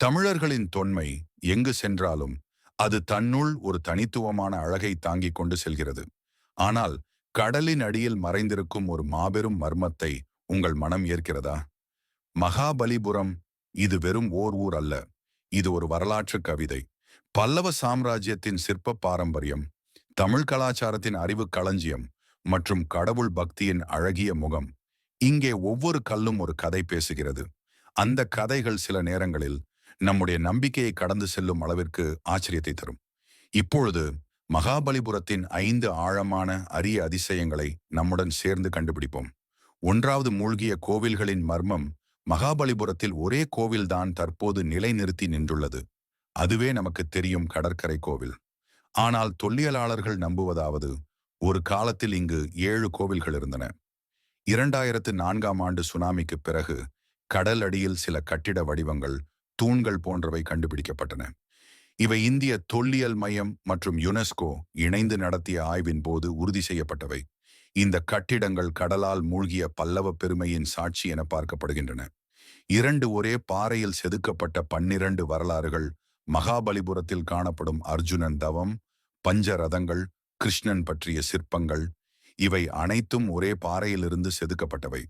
தமிழர்களின் தொன்மை எங்கு சென்றாலும் அது தன்னுள் ஒரு தனித்துவமான அழகை தாங்கிக் கொண்டு செல்கிறது. ஆனால் கடலின் அடியில் மறைந்திருக்கும் ஒரு மாபெரும் மர்மத்தை உங்கள் மனம் ஏற்கிறதா? மகாபலிபுரம் இது வெறும் ஓர் ஊர் அல்ல இது ஒரு வரலாற்று கவிதை. பல்லவ சாம்ராஜ்யத்தின் சிற்ப பாரம்பரியம் தமிழ் கலாச்சாரத்தின் அறிவு களஞ்சியம் மற்றும் கடவுள் பக்தியின் அழகிய முகம். இங்கே ஒவ்வொரு கல்லும் ஒரு கதை பேசுகிறது. அந்த கதைகள் சில நேரங்களில் நம்முடைய நம்பிக்கையை கடந்து செல்லும் அளவிற்கு ஆச்சரியத்தை தரும். இப்பொழுது மகாபலிபுரத்தின் ஐந்து ஆழமான அரிய அதிசயங்களை நம்முடன் சேர்ந்து கண்டுபிடிப்போம். ஒன்றாவது மூழ்கிய கோவில்களின் மர்மம் மகாபலிபுரத்தில் ஒரே கோவில்தான் தற்போது நிலைநிறுத்தி நின்றுள்ளது. அதுவே நமக்கு தெரியும் கடற்கரை கோவில். ஆனால் தொல்லியலாளர்கள் நம்புவதாவது ஒரு காலத்தில் இங்கு ஏழு கோவில்கள் இருந்தன. இரண்டாயிரத்து நான்காம் ஆண்டு சுனாமிக்கு பிறகு கடல் அடியில் சில கட்டிட வடிவங்கள் தூண்கள் போன்றவை கண்டுபிடிக்கப்பட்டன. இவை இந்திய தொல்லியல் மையம் மற்றும் யுனெஸ்கோ இணைந்து நடத்திய ஆய்வின் போது உறுதி செய்யப்பட்டவை. இந்த கட்டிடங்கள் கடலால் மூழ்கிய பல்லவ பெருமையின் சாட்சி என பார்க்கப்படுகின்றன. இரண்டு ஒரே பாறையில் செதுக்கப்பட்ட பன்னிரண்டு வரலாறுகள் மகாபலிபுரத்தில் காணப்படும் அர்ஜுனன் தவம் பஞ்சரதங்கள் கிருஷ்ணன் பற்றிய சிற்பங்கள் இவை அனைத்தும் ஒரே பாறையிலிருந்து செதுக்கப்பட்டவை.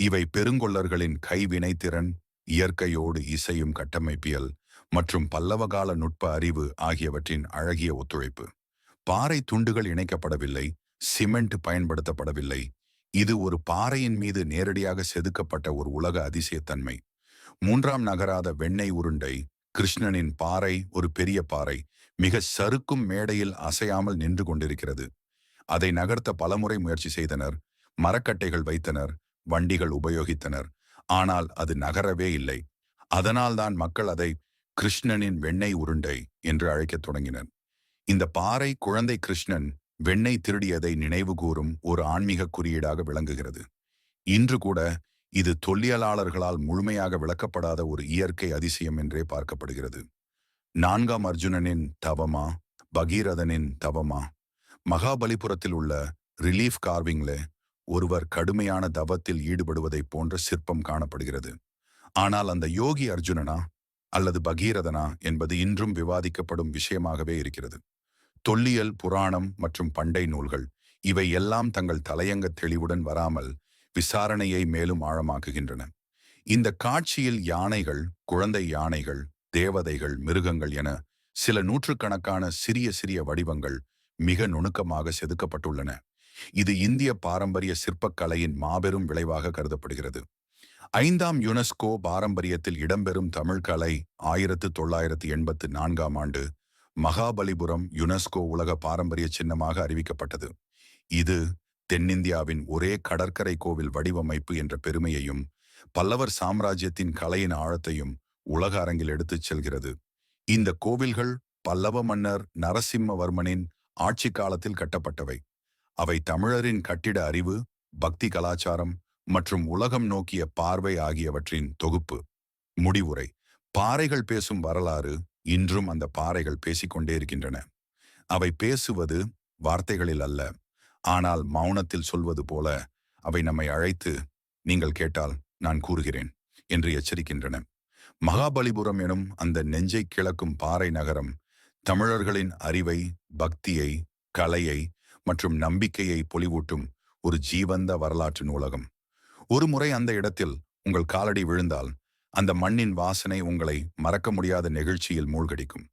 இவை பெருங்கொள்ளர்களின் கைவினைத்திறன் இயற்கையோடு இசையும் கட்டமைப்பியல் மற்றும் பல்லவகால நுட்ப அறிவு ஆகியவற்றின் அழகிய ஒத்துழைப்பு. பாறை துண்டுகள் இணைக்கப்படவில்லை சிமெண்ட் பயன்படுத்தப்படவில்லை. இது ஒரு பாறையின் மீது நேரடியாக செதுக்கப்பட்ட ஒரு உலக அதிசயத்தன்மை. மூன்றாம் நகராத வெண்ணெய் உருண்டை கிருஷ்ணனின் பாறை ஒரு பெரிய பாறை மிக சறுக்கும் மேடையில் அசையாமல் நின்று கொண்டிருக்கிறது. அதை நகர்த்த பலமுறை முயற்சி செய்தனர் மரக்கட்டைகள் வைத்தனர் வண்டிகள் உபயோகித்தனர் ஆனால் அது நகரவே இல்லை. அதனால்தான் மக்கள் அதை கிருஷ்ணனின் வெண்ணெய் உருண்டை என்று அழைக்கத் தொடங்கினர். இந்த பாறை குழந்தை கிருஷ்ணன் வெண்ணெய் திருடியதை நினைவுகூரும் ஒரு ஆன்மீக குறியீடாக விளங்குகிறது. இன்று கூட இது தொல்லியலாளர்களால் முழுமையாக விளக்கப்படாத ஒரு இயற்கை அதிசயம் என்றே பார்க்கப்படுகிறது. நான்காம் அர்ஜுனனின் தவமா பகீரதனின் தவமா மகாபலிபுரத்தில் உள்ள ரிலீஃப் கார்விங்ல ஒருவர் கடுமையான தவத்தில் ஈடுபடுவதைப் போன்ற சிற்பம் காணப்படுகிறது. ஆனால் அந்த யோகி அர்ஜுனனா அல்லது பகீரதனா என்பது இன்றும் விவாதிக்கப்படும் விஷயமாகவே இருக்கிறது. தொல்லியல் புராணம் மற்றும் பண்டை நூல்கள் இவை எல்லாம் தங்கள் தலையங்க தெளிவுடன் வராமல் விசாரணையை மேலும் ஆழமாக்குகின்றன. இந்த காட்சியில் யானைகள் குழந்தை யானைகள் தேவதைகள் மிருகங்கள் என சில நூற்றுக்கணக்கான சிறிய சிறிய வடிவங்கள் மிக நுணுக்கமாக செதுக்கப்பட்டுள்ளன. இது இந்திய பாரம்பரிய சிற்பக்கலையின் மாபெரும் விளைவாக கருதப்படுகிறது. ஐந்தாம் யுனெஸ்கோ பாரம்பரியத்தில் இடம்பெறும் தமிழ்கலை ஆயிரத்து தொள்ளாயிரத்து எண்பத்து நான்காம் ஆண்டு மகாபலிபுரம் யுனெஸ்கோ உலக பாரம்பரிய சின்னமாக அறிவிக்கப்பட்டது. இது தென்னிந்தியாவின் ஒரே கடற்கரை கோவில் வடிவமைப்பு என்ற பெருமையையும் பல்லவர் சாம்ராஜ்யத்தின் கலையின் ஆழத்தையும் உலக அரங்கில் எடுத்துச் செல்கிறது. இந்த கோவில்கள் பல்லவ மன்னர் நரசிம்மவர்மனின் ஆட்சி காலத்தில் கட்டப்பட்டவை. அவை தமிழரின் கட்டிட அறிவு பக்தி கலாச்சாரம் மற்றும் உலகம் நோக்கிய பார்வை ஆகியவற்றின் தொகுப்பு. முடிவுரை. பாறைகள் பேசும் வரலாறு இன்றும் அந்த பாறைகள் பேசிக்கொண்டே இருக்கின்றன. அவை பேசுவது வார்த்தைகளில் அல்ல. ஆனால் மௌனத்தில் சொல்வது போல அவை நம்மை அழைத்து நீங்கள் கேட்டால் நான் கூறுகிறேன் என்று எச்சரிக்கின்றன. மகாபலிபுரம் எனும் அந்த நெஞ்சை கிளக்கும் பாறை நகரம் தமிழர்களின் அறிவை பக்தியை கலையை மற்றும் நம்பிக்கையை பொலிவூட்டும் ஒரு ஜீவந்த வரலாற்று நூலகம். ஒரு முறை அந்த இடத்தில் உங்கள் காலடி விழுந்தால் அந்த மண்ணின் வாசனை உங்களை மறக்க முடியாத நெகிழ்ச்சியில் மூழ்கடிக்கும்.